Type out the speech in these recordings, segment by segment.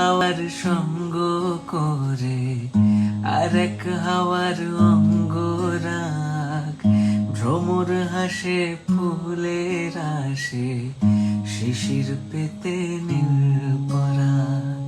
হাওয়ার সঙ্গ করে আরেক হাওয়ার অঙ্গরাগ ভ্রমর হাসে, ফুলের আসে শিশির পেতে নির্পরাগ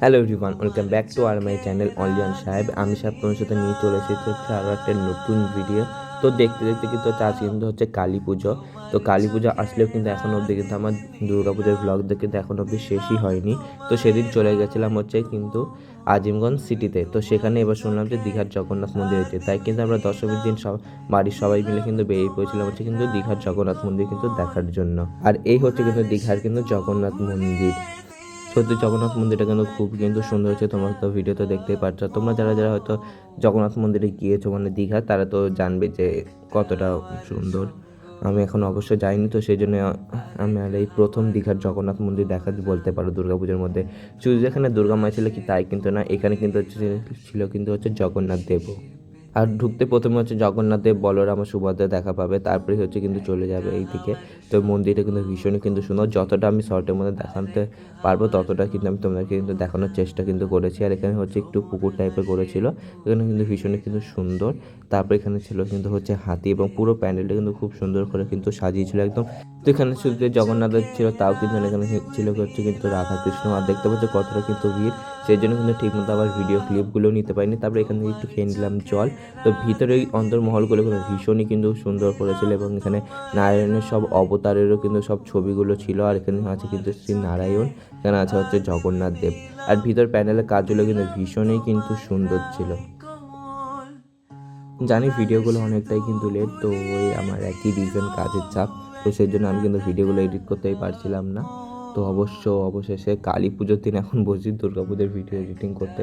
hello everyone welcome back to R my channel অনলিয়ান সাহেব আমি সাহেব তোমার সাথে নিয়ে চলে এসেছি হচ্ছে আরও একটা নতুন ভিডিও তো দেখতে দেখতে কিন্তু হচ্ছে আজকে কিন্তু হচ্ছে কালী পুজো। তো কালী পুজো আসলেও কিন্তু এখন অবধি কিন্তু আমার দুর্গা পুজোর ব্লগ দেখে কিন্তু এখন অবধি শেষই হয়নি। তো সেদিন চলে গেছিলাম হচ্ছে কিন্তু আজিমগঞ্জ সিটিতে তো সেখানে এবার শুনলাম যে দীঘার জগন্নাথ মন্দির হয়েছে তাই কিন্তু আমরা দশমীর দিন সব বাড়ির সবাই মিলে কিন্তু বেরিয়ে পড়েছিলাম হচ্ছে কিন্তু দীঘার জগন্নাথ মন্দির কিন্তু দেখার জন্য। আর এই হচ্ছে কিন্তু দীঘার কিন্তু জগন্নাথ মন্দির। সত্যি জগন্নাথ মন্দিরটা কিন্তু খুব কিন্তু সুন্দর হচ্ছে, তোমরা তো ভিডিওতে দেখতেই পাচ্ছ তোমরা যারা যারা হয়তো জগন্নাথ মন্দিরে গিয়েছো মানে দীঘা, তারা তো জানবে যে কতটা সুন্দর। আমি এখন অবশ্য যাইনি, তো সেই জন্য আমি আর এই প্রথম দীঘার জগন্নাথ মন্দির দেখা বলতে পারো দুর্গাপুজোর মধ্যে। শুধু যেখানে দুর্গা মা ছিল কি তাই কিন্তু না, এখানে কিন্তু হচ্ছে, ছিল কিন্তু হচ্ছে জগন্নাথ দেবও। আর ঢুকতে প্রথমে হচ্ছে জগন্নাথ দেব, বলরাম সুভদ্রা দেখা পাবে, তারপরে হচ্ছে কিন্তু চলে যাবে এই দিকে তো মন্দিরটা কিন্তু ভীষণই কিন্তু সুন্দর, যতটা আমি শর্টের মধ্যে দেখাতে পারব ততটা কিন্তু আমি তোমাদেরকে কিন্তু দেখানোর চেষ্টা কিন্তু করেছি। আর এখানে হচ্ছে একটু পুকুর টাইপের করেছিল, এখানে কিন্তু ভীষণই কিন্তু সুন্দর। তারপর এখানে ছিল কিন্তু হচ্ছে হাতি এবং পুরো প্যান্ডেলটা কিন্তু খুব সুন্দর করে কিন্তু সাজিয়েছিল একদম। তো এখানে শুধু জগন্নাথের ছিল তাও কিন্তু এখানে ছিল হচ্ছে কিন্তু রাধাকৃষ্ণ আর দেখতে পাচ্ছ কতটা কিন্তু ভিড়। সেই জন্য কিন্তু ঠিকমতো আবার ভিডিও ক্লিপগুলো নিতে পারিনি। তারপরে এখান একটু খেয়ে নিলাম জল। তো ভিতরে ওই অন্তর্মহলগুলো কিন্তু ভীষণই কিন্তু সুন্দর করেছিল এবং এখানে নারায়ণের সব অবতারেরও কিন্তু সব ছবিগুলো ছিল আর এখানে আছে কিন্তু শ্রী নারায়ণ, এখানে আছে হচ্ছে জগন্নাথ দেব। আর ভিতর প্যানেলের কাজগুলো কিন্তু ভীষণই কিন্তু সুন্দর ছিল। জানি ভিডিওগুলো অনেকটাই কিন্তু লেট তো ওই আমার একই রিজন কাজের চাপ, তো সেই জন্য আমি কিন্তু ভিডিওগুলো এডিট করতেই পারছিলাম না। তো অবশ্য অবশেষে কালী পুজোর দিন এখন বসি দুর্গা পুজোর ভিডিও এডিটিং করতে।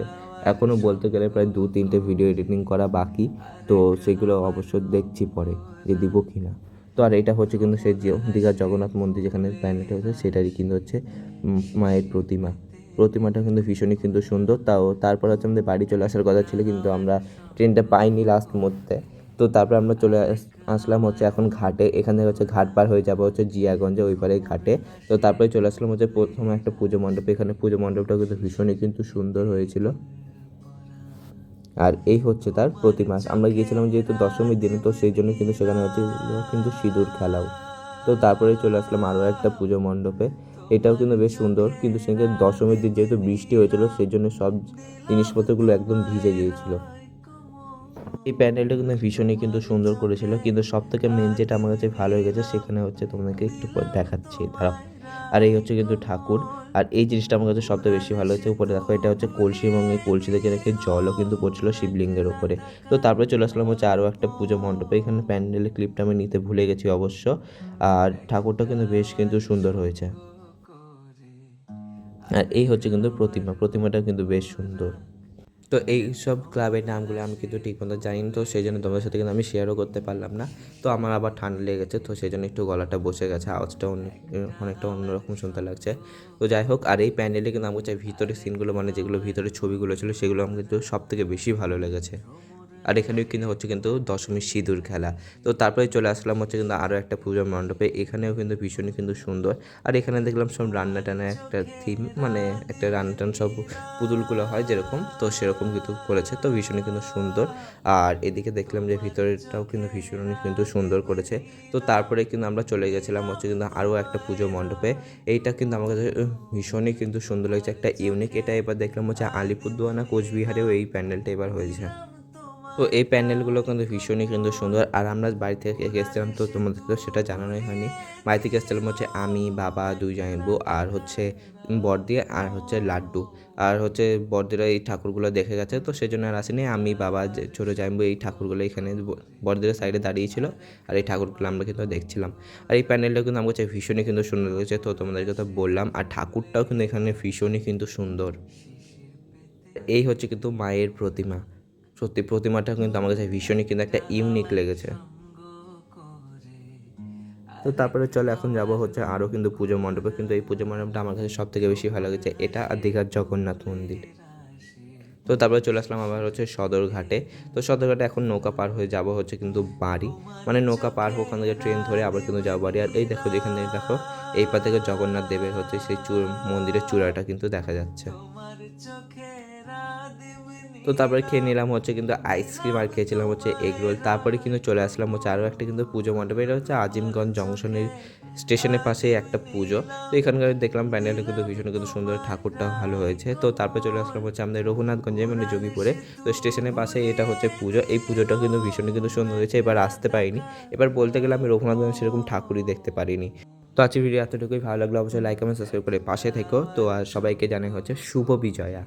এখনও বলতে গেলে প্রায় দু, তিনটে ভিডিও এডিটিং করা বাকি। তো সেগুলো অবশ্য দেখছি পরে যে দিব কি না তো আর এটা হচ্ছে কিন্তু সে যে দীঘার জগন্নাথ মন্দির যেখানে প্ল্যানেট হচ্ছে সেটারই কিন্তু হচ্ছে মায়ের প্রতিমা। প্রতিমাটা কিন্তু ভীষণই কিন্তু সুন্দর। তাও তারপর হচ্ছে আমাদের বাড়ি চলে আসার কথা ছিল, কিন্তু আমরা ট্রেনটা পাইনি লাস্ট মুহূর্তে। তো তারপর আমরা চলে আস- আসলাম হচ্ছে এখন ঘাটে। এখানে হচ্ছে ঘাট পার হয়ে যাব হচ্ছে জিয়াগঞ্জে, ওই পারে ঘাটে। তো তারপরে চলে আসলাম হচ্ছে প্রথমে একটা পুজো মণ্ডপে। এখানে পুজো মণ্ডপটা কিন্তু ভীষণই কিন্তু সুন্দর হয়েছিল। আর এই হচ্ছে তার প্রতিমা। আমরা গিয়েছিলাম যেহেতু দশমীর দিনে, তো সেই জন্য কিন্তু সেখানে হচ্ছে কিন্তু সিঁদুর খেলাও। তো তারপরে চলে আসলাম আরও একটা পুজো মণ্ডপে। এটাও কিন্তু বেশ সুন্দর। কিন্তু সেখানে দশমীর দিন যেহেতু বৃষ্টি হয়েছিল, সেই জন্য সব জিনিসপত্রগুলো একদম ভিজে গিয়েছিল। এই প্যান্ডেলটা কিন্তু ভীষণই কিন্তু সুন্দর করেছিল। কিন্তু সব থেকে মেন যেটা আমার কাছে ভালো হয়ে গেছে, সেখানে হচ্ছে তোমাদেরকে একটু দেখাচ্ছি। দাঁড়াও। আর এই হচ্ছে কিন্তু ঠাকুর। আর এই জিনিসটা আমার কাছে সবথেকে বেশি ভালো হয়েছে। উপরে দেখো, এটা হচ্ছে কলসি এবং এই কলসি থেকে রেখে জলও কিন্তু পড়ছিল শিবলিঙ্গের ওপরে তো তারপরে চলে আসলাম হচ্ছে আরও একটা পুজো মণ্ডপে। এখানে প্যান্ডেলের ক্লিপটা আমি নিতে ভুলে গেছি অবশ্য। আর ঠাকুরটা কিন্তু বেশ কিন্তু সুন্দর হয়েছে। আর এই হচ্ছে কিন্তু প্রতিমা। প্রতিমাটা কিন্তু বেশ সুন্দর। তো এই সব ক্লাবের নামগুলো আমি কিন্তু ঠিক মতো জানি তো সেই জন্য তোমাদের সাথে কিন্তু আমি শেয়ারও করতে পারলাম না। তো আমার আবার ঠান্ডা লেগেছে, তো সেই জন্য একটু গলাটা বসে গেছে আওয়াজটা অনেক অনেকটা অন্যরকম শুনতে লাগছে। তো যাই হোক, আর এই প্যান্ডেলে কিন্তু আমার কাছে ভিতরের সিনগুলো মানে যেগুলো ভিতরে ছবিগুলো ছিল, সেগুলো আমার কিন্তু সব থেকে বেশি ভালো লেগেছে। আর এখানে কিন্তু হচ্ছে কিন্তু দশমীর সিঁদুর খেলা। তো তারপরে চলে আসলাম হচ্ছে কিন্তু আরও একটা পূজার মণ্ডপে। এখানেও কিন্তু ভীষণই কিন্তু সুন্দর। আর এখানে দেখলাম সব রান্না টানা একটা থিম মানে একটা রান্না টান সব পুতুলগুলো হয় যেরকম, তো সেরকম কিন্তু করেছে, তো ভীষণই কিন্তু সুন্দর। আর এদিকে দেখলাম যে ভিতরেরটাও কিন্তু ভীষণই কিন্তু সুন্দর করেছে। তো তারপরে কিন্তু আমরা চলে গেছিলাম হচ্ছে কিন্তু আরও একটা পুজো মণ্ডপে। এইটা কিন্তু আমার কাছে ভীষণই কিন্তু সুন্দর লাগছে, একটা ইউনিক এটা এবার দেখলাম হচ্ছে আলিপুরদুয়ার না কোচবিহারেও এই প্যান্ডেলটা এবার হয়েছে। তো এই প্যান্ডেলগুলো কিন্তু ভীষণই কিন্তু সুন্দর। আর আমরা বাড়ি থেকে এসেছিলাম তো তোমাদের তো সেটা জানানোই হয়নি। বাড়ি থেকে এসেছিলাম হচ্ছে আমি, বাবা দুই জামাইবু আর হচ্ছে বর্দি আর হচ্ছে লাড্ডু। আর হচ্ছে বর্দিরা এই ঠাকুরগুলো দেখে গেছে তো সেই জন্য আর আসেনি। আমি, বাবা, যে ছোটো জামাইবু এই ঠাকুরগুলো এখানে বর্দিরা সাইডে দাঁড়িয়েছিল আর এই ঠাকুরগুলো আমরা কিন্তু দেখছিলাম। আর এই প্যান্ডেলটা কিন্তু আমার কাছে ভীষণই কিন্তু সুন্দর লেগেছে তো তোমাদেরকে তো বললাম। আর ঠাকুরটাও কিন্তু এখানে ভীষণই কিন্তু সুন্দর। এই হচ্ছে কিন্তু মায়ের প্রতিমা। সত্যি প্রতিমাটা কিন্তু আমার কাছে ভীষণই কিন্তু একটা ইউনিক লেগেছে। তো তারপরে চলে এখন যাব হচ্ছে আরও কিন্তু পুজো মণ্ডপে, কিন্তু এই পুজো মণ্ডপটা আমার কাছে সব থেকে বেশি ভালো লেগেছে, এটা আর দীঘার জগন্নাথ মন্দির। তো তারপরে চলে আসলাম আবার হচ্ছে সদরঘাটে, তো সদরঘাটে এখন নৌকা পার হয়ে যাব হচ্ছে কিন্তু বাড়ি মানে নৌকা পার হোক ওখান থেকে ট্রেন ধরে আবার কিন্তু যাব বাড়ি, আর এই দেখো যেখানে দেখো, এই পা থেকে জগন্নাথ দেবের হচ্ছে সেই চূড় মন্দিরের চূড়াটা কিন্তু দেখা যাচ্ছে। তো তারপরে খেয়ে নিলাম হচ্ছে কিন্তু আইসক্রিম আর খেয়েছিলাম হচ্ছে এগ রোল তারপরে কিন্তু চলে আসলাম হচ্ছে আরও একটা কিন্তু পুজো মণ্ডপ। এটা হচ্ছে আজিমগঞ্জ জংশনের স্টেশনের পাশেই একটা পুজো। তো এখানকার দেখলাম প্যান্ডেলটা কিন্তু ভীষণ কিন্তু সুন্দর ঠাকুরটা ভালো হয়েছে। তো তারপরে চলে আসলাম হচ্ছে আমাদের রঘুনাথগঞ্জে মানে জমিপুরে। তো স্টেশনের পাশে এটা হচ্ছে পুজো। এই পুজোটাও কিন্তু ভীষণ কিন্তু সুন্দর হয়েছে। এবার আসতে পারিনি। এবার বলতে গেলে আমি রঘুনাথগঞ্জ সেরকম ঠাকুরই দেখতে পারিনি। তো আজকের ভিডিও এতটুকুই। ভালো লাগল অবশ্যই লাইক কমেন্ট সাবস্ক্রাইব করে পাশে থেকো। তো আর সবাইকে জানাই হচ্ছে শুভ বিজয়া।